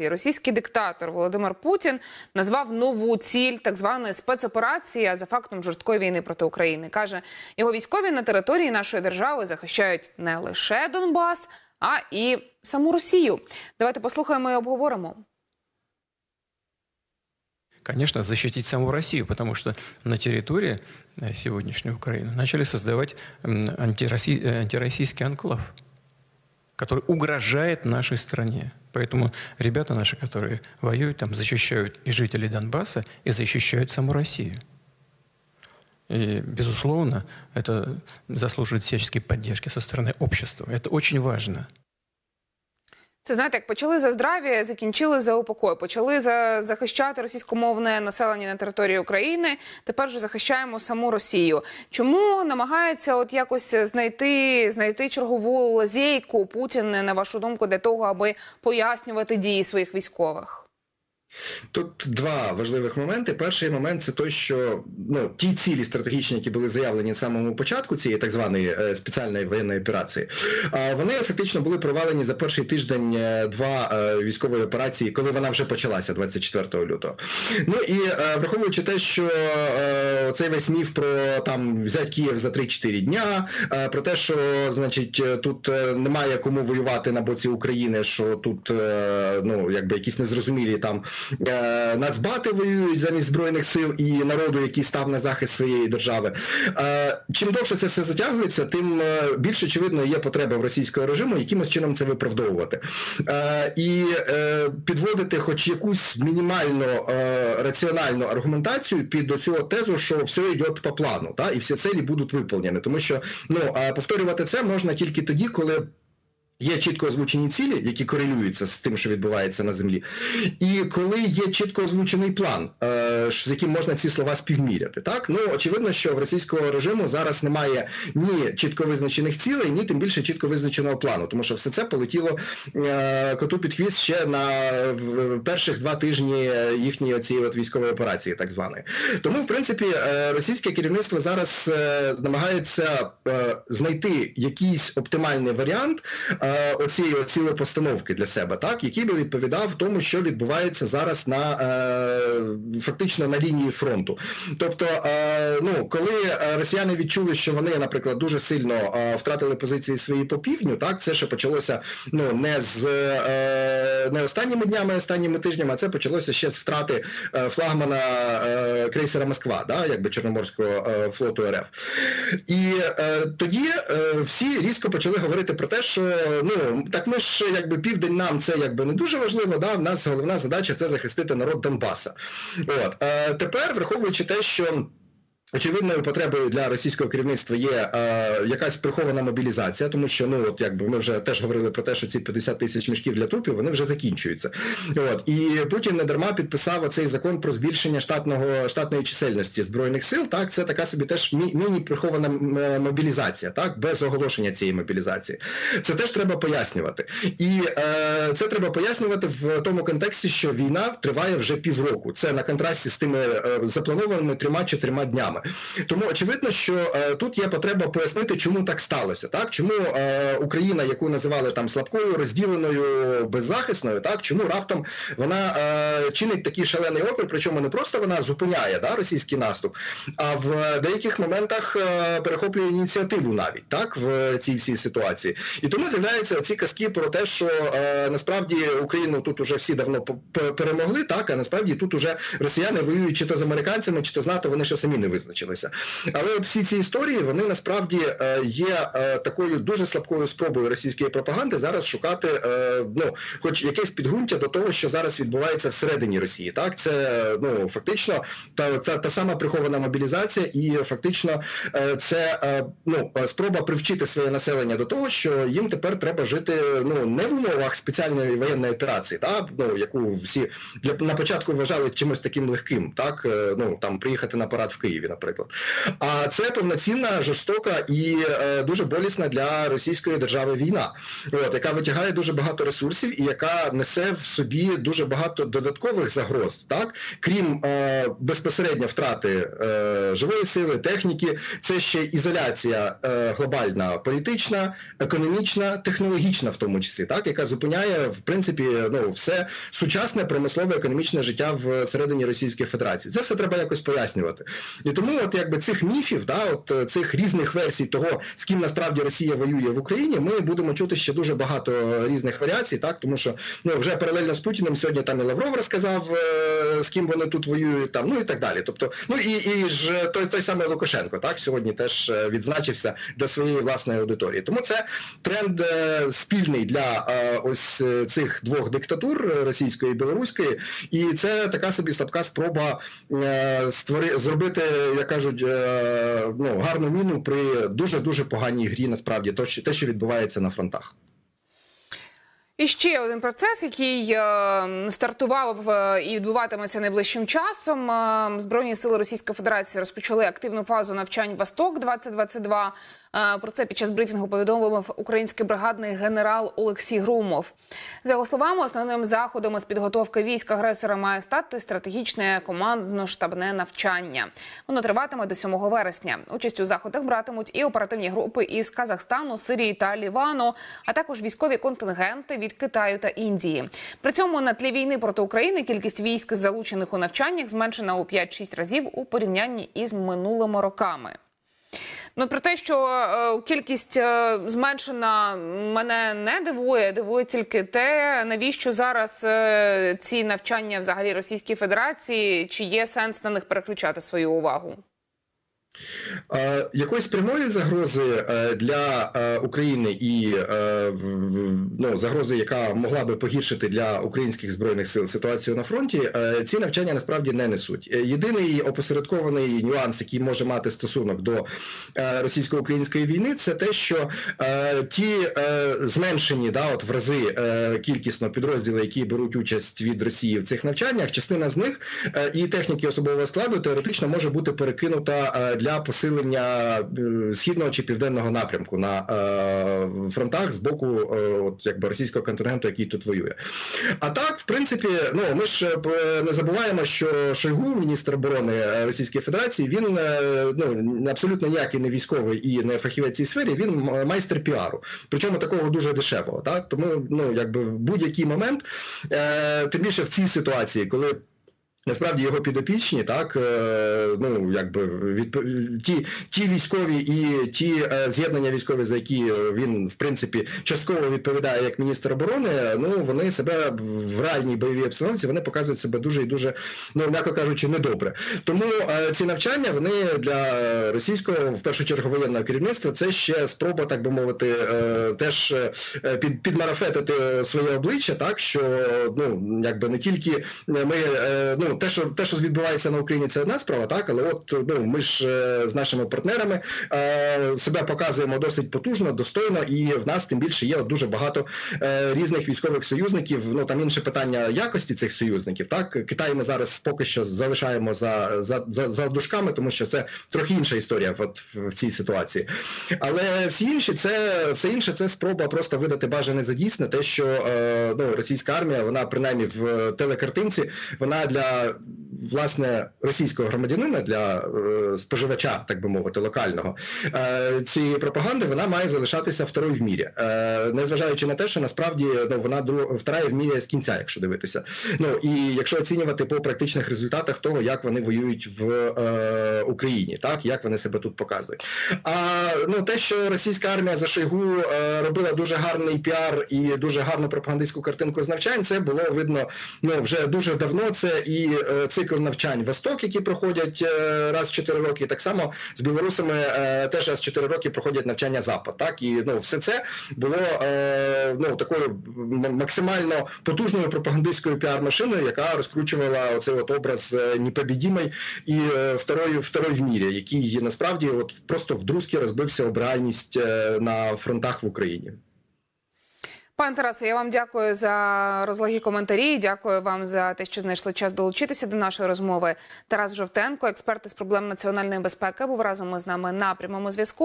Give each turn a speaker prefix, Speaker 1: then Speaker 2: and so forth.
Speaker 1: Російський диктатор Володимир Путін назвав нову ціль так званої спецоперації а за фактом жорсткої війни проти України. каже, його військові на території нашої держави захищають не лише Донбас, а і саму Росію. Давайте послухаємо і обговоримо.
Speaker 2: Конечно, защитить саму Россию, потому что на территории э, сегодняшней Украины начали создавать м, антироссий- э, антироссийский анклав, который угрожает нашей стране. Поэтому ребята наши, которые воюют там, защищают и жителей Донбасса, и защищают саму Россию. И, безусловно, это заслуживает всяческой поддержки со стороны общества. Это очень важно.
Speaker 1: Це знаєте, як почали за здрав'я, закінчили за упокой. Почали за захищати російськомовне населення на території України. Тепер вже захищаємо саму Росію. Чому намагається от якось знайти знайти чергову лазейку Путін, на вашу думку, для того, аби пояснювати дії своїх військових?
Speaker 3: Тут два важливих моменти. Перший момент це той, що ну ті цілі стратегічні, які були заявлені на самому початку цієї так званої е, спеціальної воєнної операції, вони фактично були провалені за перший тиждень е, два е, військової операції, коли вона вже почалася 24 лютого. Ну і враховуючи те, що цей весь міф про там взяти Київ за 3-4 дня, про те, що значить тут немає кому воювати на боці України, що тут ну якби якісь незрозумілі там нацбати воюють замість збройних сил і народу, який став на захист своєї держави. Е, чим довше це все затягується, тим е, більш очевидно є потреба в російського режиму якимось чином це виправдовувати. Е, і е, підводити хоч якусь мінімально е, раціональну аргументацію під оцю тезу, що все йде по плану, та і всі цілі будуть виповнені. Тому що ну е, повторювати це можна тільки тоді, коли. Є чітко озвучені цілі, які корелюються з тим, що відбувається на землі, і коли є чітко озвучений план, е, з яким можна ці слова співміряти. Так ну очевидно, що в російського режиму зараз немає ні чітко визначених цілей, ні тим більше чітко визначеного плану, тому що все це полетіло е, коту під хвіст ще на в, перших два тижні їхньої цієї от військової операції, так званої. Тому, в принципі, е, російське керівництво зараз намагається знайти якийсь оптимальний варіант оцієї от цілої постановки для себе, так який би відповідав тому, що відбувається зараз на е, фактично на лінії фронту. Тобто, е, ну коли е, росіяни відчули, що вони, наприклад, дуже сильно е, втратили позиції свої по півдню, так це ще почалося ну не з е, не останніми днями, останніми тижнями, а це почалося ще з втрати е, флагмана е, крейсера Москва, да, якби Чорноморського е, флоту РФ. І е, тоді е, всі різко почали говорити про те, що ну так ми ж якби південь нам це якби не дуже важливо. Да, в нас головна задача це захистити народ Донбаса. От е, тепер, враховуючи те, що. Очевидною потребою для російського керівництва є е, якась прихована мобілізація, тому що ну от якби ми вже теж говорили про те, що ці 50 тисяч мішків для трупів вони вже закінчуються. От і Путін не дарма підписав оцей закон про збільшення штатного штатної чисельності збройних сил. Так, це така собі теж міні-прихована е, мобілізація, так без оголошення цієї мобілізації. Це теж треба пояснювати, і е, це треба пояснювати в тому контексті, що війна триває вже півроку. Це на контрасті з тими е, запланованими трьома-чотирма днями. Тому очевидно, що е, тут є потреба пояснити, чому так сталося. Так, чому е, Україна, яку називали там слабкою, розділеною, беззахисною, так чому раптом вона е, чинить такий шалений опір, причому не просто вона зупиняє да, російський наступ, а в деяких моментах е, перехоплює ініціативу навіть так в цій всій ситуації. І тому з'являються ці казки про те, що е, насправді Україну тут уже всі давно перемогли, так а насправді тут уже росіяни воюють чи то з американцями, чи то з НАТО, вони ще самі не визначилися. Але от всі ці історії вони насправді е, є е, такою дуже слабкою спробою російської пропаганди зараз шукати е, ну, хоч якесь підґрунтя до того, що зараз відбувається всередині Росії. Так, це ну фактично та, та, та сама прихована мобілізація, і фактично це ну спроба привчити своє населення до того, що їм тепер треба жити ну не в умовах спеціальної воєнної операції, так, ну яку всі для на початку вважали чимось таким легким, так ну там приїхати на парад в Києві, наприклад. А це повноцінна, жорстока і е, дуже болісна для російської держави війна, от яка витягає дуже багато ресурсів і яка несе в собі дуже багато додаткових загроз, так крім е, безпосередньо втрати е, живої сили, техніки, це ще ізоляція глобальна, політична, економічна, технологічна, в тому числі, так яка зупиняє в принципі ну все сучасне промислове економічне життя всередині Російської Федерації. Це все треба якось пояснювати. І тому, от якби цих міфів, да, от е, цих різних версій того, з ким насправді Росія воює в Україні, ми будемо чути ще дуже багато різних варіацій, так тому що ну вже паралельно з Путіним сьогодні там і Лавров розказав, е, з ким вони тут воюють, там ну і так далі. Тобто, ну і і ж той той самий Лукашенко, так сьогодні теж е, відзначився для своєї власної аудиторії. Тому це тренд е, спільний для е, ось е, цих двох диктатур е, російської і білоруської, і це така собі слабка спроба е, створи зробити, як кажуть, е, ну гарну міну при дуже дуже поганій грі. Насправді, то те, що відбувається на фронтах.
Speaker 1: І ще один процес, який е, стартував е, і відбуватиметься найближчим часом. Збройні сили Російської Федерації розпочали активну фазу навчань Восток 2022 Е, Про це під час брифінгу повідомив український бригадний генерал Олексій Грумов. За його словами, основним заходом з підготовки військ агресора має стати стратегічне командно-штабне навчання. Воно триватиме до 7 вересня. Участь у заходах братимуть і оперативні групи із Казахстану, Сирії та Лівану, а також військові контингенти від Китаю та Індії. При цьому на тлі війни проти України кількість військ, залучених у навчаннях, зменшена у 5-6 разів у порівнянні із минулими роками. Ну про те, що е, кількість е, зменшена, мене не дивує. Дивує тільки те, навіщо зараз е, ці навчання взагалі Російській Федерації, чи є сенс на них переключати свою увагу?
Speaker 3: Е, Якоїсь прямої загрози е, для е, України і ну, загрози, яка могла би погіршити для українських збройних сил ситуацію на фронті, ці навчання насправді не несуть. Єдиний опосередкований нюанс, який може мати стосунок до російсько-української війни, це те, що ті зменшені да, от в рази кількісно підрозділи, які беруть участь від Росії в цих навчаннях, частина з них і техніки особового складу теоретично може бути перекинута е, для посилення е, східного чи південного напрямку на е, фронтах з боку е, от, якби російського контингенту, який тут воює. А так, в принципі, ну ми ж не забуваємо, що Шойгу, міністр оборони Російської Федерації, він ну абсолютно ніякий не військовий і не фахівець цій сфері. Він майстер піару, причому такого дуже дешевого. Так тому ну якби будь-який момент, тим більше в цій ситуації, коли. Насправді його підопічні, так е, ну якби від ті, ті військові і ті е, з'єднання військові, за які він в принципі частково відповідає як міністр оборони. Ну вони себе в реальній бойовій обстановці вони показують себе дуже і дуже, ну м'яко кажучи, недобре. Тому е, ці навчання вони для російського в першу чергу воєнного керівництва це ще спроба, так би мовити, теж під підмарафетити своє обличчя, так що ну якби не тільки ми е, ну те, що те, що відбувається на Україні, це одна справа, так але от ну ми ж е, з нашими партнерами е, себе показуємо досить потужно, достойно, і в нас тим більше є дуже багато е, різних військових союзників. Ну там інше питання якості цих союзників. Так Китай ми зараз поки що залишаємо за за, за, за дужками, тому що це трохи інша історія от, в, цій ситуації. Але всі інші це все інше це спроба просто видати бажане за дійсне, те, що е, ну російська армія, вона принаймні в телекартинці, вона для uh, власне російського громадянина для е, споживача, так би мовити, локального е, цієї пропаганди вона має залишатися второю в мірі, е, незважаючи на те, що насправді ну вона друг втора в мірі з кінця, якщо дивитися. Ну і якщо оцінювати по практичних результатах того, як вони воюють в Україні, так як вони себе тут показують. А ну те, що російська армія за Шойгу робила дуже гарний піар і дуже гарну пропагандистську картинку з навчань, це було видно ну вже дуже давно. Це і е, цикл навчань Восток, які проходять е, раз в 4 роки. Так само з білорусами е, теж раз в 4 роки проходять навчання Запад. Так і ну все це було е, ну такою максимально потужною пропагандистською піар-машиною, яка розкручувала оцей от образ непобідімий і второї, второї в мірі, який насправді от просто вдрузки розбився об реальність е, на фронтах в Україні.
Speaker 1: Пане Тарасе, я вам дякую за розлагі коментарі. Дякую вам за те, що знайшли час долучитися до нашої розмови. Тарас Жовтенко, експерт із проблем національної безпеки, був разом із нами на прямому зв'язку.